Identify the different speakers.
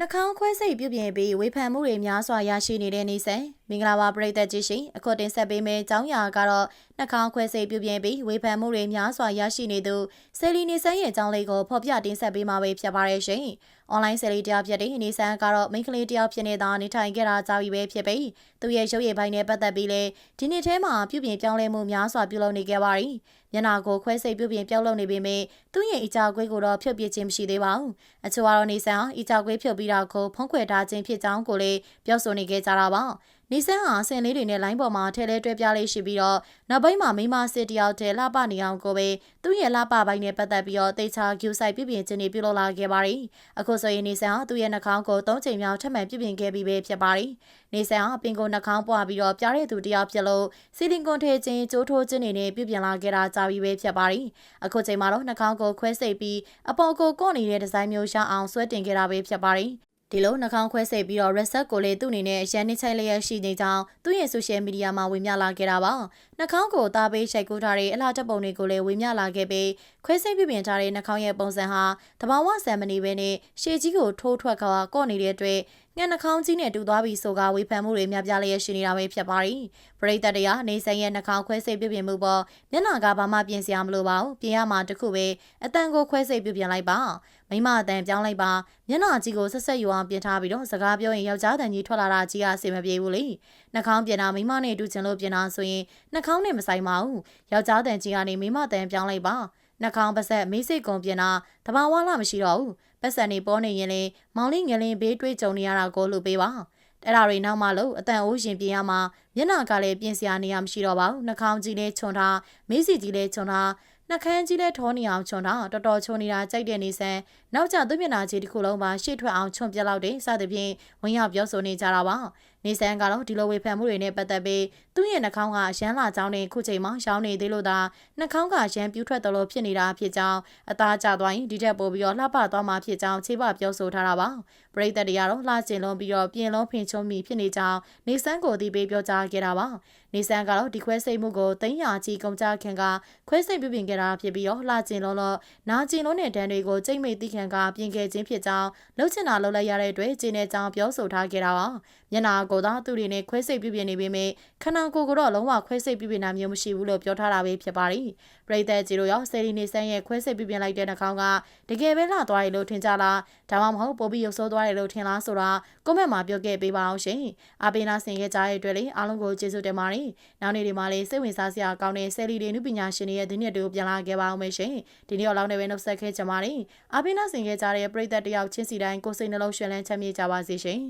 Speaker 1: နှာခေါင်းခွဲစိတ်ပြုပြင်ပြီးဝေဖန်မှုတွေများစွာရရှိနေတဲ့နေဆန် မင်္ဂလာပါပရိသတ်ကြီးရှင်အခုတင်ဆက်ပေးမယ့်အကြောင်းအရာကတော့နှာခေါင်းခွဲစိတ်ပြုပြင်ပြီးဝေဖန်မှုတွေများစွာရရှိနေသူဆယ်လီနေဆန်ရဲ့အကြောင်းလေးကိုဖော်ပြတင်ဆက်ပေးမှာပဲဖြစ်ပါတယ်ရှင်အွန်လိုင်းဆယ်လီတယောက်ဖြစ်တဲ့နေဆန်ကတော့မိန်းကလေးတယောက်ဖြစ်နေတာနေထိုင်ခဲ့တာကြာပြီပဲဖြစ်ပြီးသူရဲ့ရုပ်ရည်ပိုင်းနဲ့ပတ်သက်ပြီးလေဒီနှစ်ထဲမှာပြုပြင်ပြောင်းလဲမှုများစွာပြုလုပ်နေခဲ့ပါတယ်မျက်နာကိုခွဲစိတ်ပြုပြင်ပြောင်းလုပ်နေပေမဲ့သူ့ရဲ့အကြောက်ကွေးကိုတော့ဖြုတ်ပစ်ခြင်းမရှိသေးပါဘူးအချို့ကတော့နေဆန်အကြောက်ကွေးဖြုတ်ပြီးတော့ကိုဖုံးခွယ်ထားခြင်းဖြစ်ကြောင်းကိုလည်းပြောဆိုနေခဲ့ကြတာပါ နေဆန်းဟာဆင်လေးတွေနဲ့လိုင်းပေါ်မှာထဲလဲတွဲပြလေးရှိပြီးတော့နောက်ပိုင်းမှာမိမစစ်တယောက်တည်းလှပနေအောင်ကိုပဲသူ့ရဲ့လှပပိုင်းနဲ့ပတ်သက်ပြီးတော့တေချာကျူဆိုင်ပြပြင်ခြင်းတွေပြုလုပ်လာခဲ့ပါတယ်။အခုဆိုရင်နေဆန်းဟာသူ့ရဲ့နှာခေါင်းကို၃ချိန်မြောက်ထပ်မံပြပြင်ခဲ့ပြီးပဲဖြစ်ပါတယ်။နေဆန်းဟာပင်ကိုနှာခေါင်းပွားပြီးတော့ပြားတဲ့သူတယောက်ဖြစ်လို့စီလင်ကွန်ထဲခြင်းကျိုးထိုးခြင်းတွေနဲ့ပြပြင်လာခဲ့တာကြာပြီပဲဖြစ်ပါတယ်။အခုချိန်မှာတော့နှာခေါင်းကိုခွဲစိတ်ပြီးအပေါ်ကိုကော့နေတဲ့ဒီဇိုင်းမျိုးရအောင်ဆွဲတင်ခဲ့တာပဲဖြစ်ပါတယ်။ ဒီလိုနှာခေါင်းခွဲစိတ်ပြီးတော့ reset ကိုလေသူ့အနေနဲ့ရန်နေချိုင်လျက်ရှိနေကြောင်းသူ့ရဲ့ social media မှာဝေမျှလာခဲ့တာပါနှာခေါင်းကိုသားပေးရှိုက်ကူးထားတဲ့အလားတက်ပုံတွေကိုလည်းဝေမျှလာခဲ့ပြီးခွဲစိတ်ပြပြင်ထားတဲ့နှာခေါင်းရဲ့ပုံစံဟာတဘာဝဆံမနေပဲနဲ့ရှေ့ကြီးကိုထိုးထွက်ခွာကော့နေတဲ့အတွက် ငှက်နှာခေါင်းကြီးနဲ့တူသွားပြီးဆိုကဝေဖန်မှုတွေများပြားလျက်ရှိနေတာပဲဖြစ်ပါတယ်ပရိသတ်တရားနေဆိုင်ရဲ့နှာခေါင်းခွဲစိတ်ပြပြင်မှုပေါ်မျက်နှာကဘာမှပြင်စရာမလိုပါဘူးပြင်ရမှာတခုပဲအတန်ကိုခွဲစိတ်ပြပြင်လိုက်ပါမိမအတန်ပြောင်းလိုက်ပါမျက်နှာကြီးကိုဆက်ဆက်ယူအောင်ပြင်ထားပြီးတော့စကားပြောရင်ယောက်ျားတန်ကြီးထွက်လာတာကြီးအဆင်မပြေဘူးလေနှာခေါင်းပြင်တာမိမနဲ့တူချင်လို့ပြင်တာဆိုရင်နှာခေါင်းနဲ့မဆိုင်ပါဘူးယောက်ျားတန်ကြီးကနေမိမတန်ပြောင်းလိုက်ပါ နှာခေါင်းပါဆက်မေးစိတ်ကုန်ပြင်တာတဘာဝလာမရှိတော့ဘူးပတ်စံနေပေါ်နေရင်လေမောင်လေးငလင်းဘေးတွေးကြုံနေရတာကိုလို့ပေးပါအဲ့ဒါတွေနောက်မှလို့အတန်အိုးရင်ပြင်ရမှာမျက်နှာကလည်းပြင်စရာနေရမရှိတော့ပါဘူးနှာခေါင်းကြီးလေးခြုံထားမေးစီကြီးလေးခြုံထားနှခမ်းကြီးလဲထောနေအောင်ချွန်တာတော်တော်ချုံနေတာကြိုက်တဲ့နေဆန်းနောက်ကျသူ့မျက်နှာကြီးတစ်ခုလုံးပါရှေ့ထွက်အောင်ချွန်ပြလောက်တယ်စသဖြင့်ဝင်ရောက်ပြောဆိုနေကြတာပါနေဆန်းကတော့ဒီလိုဝေဖန်မှုတွေနဲ့ပတ်သက်ပြီးသူ့ရဲ့နှာခေါင်းကရမ်းလာကြောင်းနဲ့ခုချိန်မှာရောင်းနေသေးလို့သာနှာခေါင်းကရမ်းပြူးထွက်တော်လို့ဖြစ်နေတာဖြစ်ကြောင်းအသားကျသွားရင်ဒီထက်ပိုပြီးတော့လှပသွားမှာဖြစ်ကြောင်းခြေပပြောဆိုထားတာပါပရိသတ်တွေကတော့လှကျင်လုံးပြီးတော့ပြင်လုံးဖင်ချုံမိဖြစ်နေကြောင်းနေဆန်းကိုဒီပေးပြောကြားခဲ့တာပါနေဆန်းကတော့ဒီခွဲစိတ်မှုကိုသိန်းရာကြီးကုန်ကြခင်ကခွဲစိတ်ပြုပြင်ခဲ့တာဖြစ်ပြီးတော့လှကျင်လုံးလို့နာကျင်လုံးနဲ့တန်းတွေကိုကြိတ်မိတ်သိခံကပြင်ခဲ့ခြင်းဖြစ်ကြောင်းလှုပ်ချင်တာလှုပ်လိုက်ရတဲ့အတွက်ကျင်းတဲ့ကြောင်းပြောဆိုထားခဲ့တာပါမျက်နာကိုသာသူတွေနဲ့ခွဲစိတ်ပြုပြင်နေပေမဲ့ခန္ဓာကိုယ်ကိုတော့လုံးဝခွဲစိတ်ပြုပြင်တာမျိုးမရှိဘူးလို့ပြောထားတာပဲဖြစ်ပါတယ်ပရိသတ်ကြီးတို့ရောဆယ်လီနေဆန်းရဲ့ခွဲစိတ်ပြုပြင်လိုက်တဲ့နှာခေါင်းကတကယ်ပဲလှသွားတယ်လို့ထင်ကြလားဒါမှမဟုတ်ပိုပြီးရုပ်ဆိုးသွားတယ်လို့ထင်လားဆိုတာကွန်မန့်မှာပြောခဲ့ပေးပါအောင်ရှင်အပိနာဆင်ရဲ့ကြားရဲ့အတွက်လေးအားလုံးကိုကျေးဇူးတင်ပါတယ်နောက်နေ့ဒီမှာလေးစိတ်ဝင်စားစရာကောင်းတဲ့ဆယ်လီတွေနုပညာရှင်တွေရဲ့ဒီနေ့တို့ပြန်လာခဲ့ပါအောင်မယ်ရှင်ဒီနေ့တော့လောက်နေပဲနှုတ်ဆက်ခဲ့ကြပါတယ်အပိနာဆင်ရဲ့ကြားရဲ့ပရိသတ်တယောက်ချင်းစီတိုင်းကိုစိတ်နှလုံးရှင်လန်းချမ်းမြေ့ကြပါစေရှင်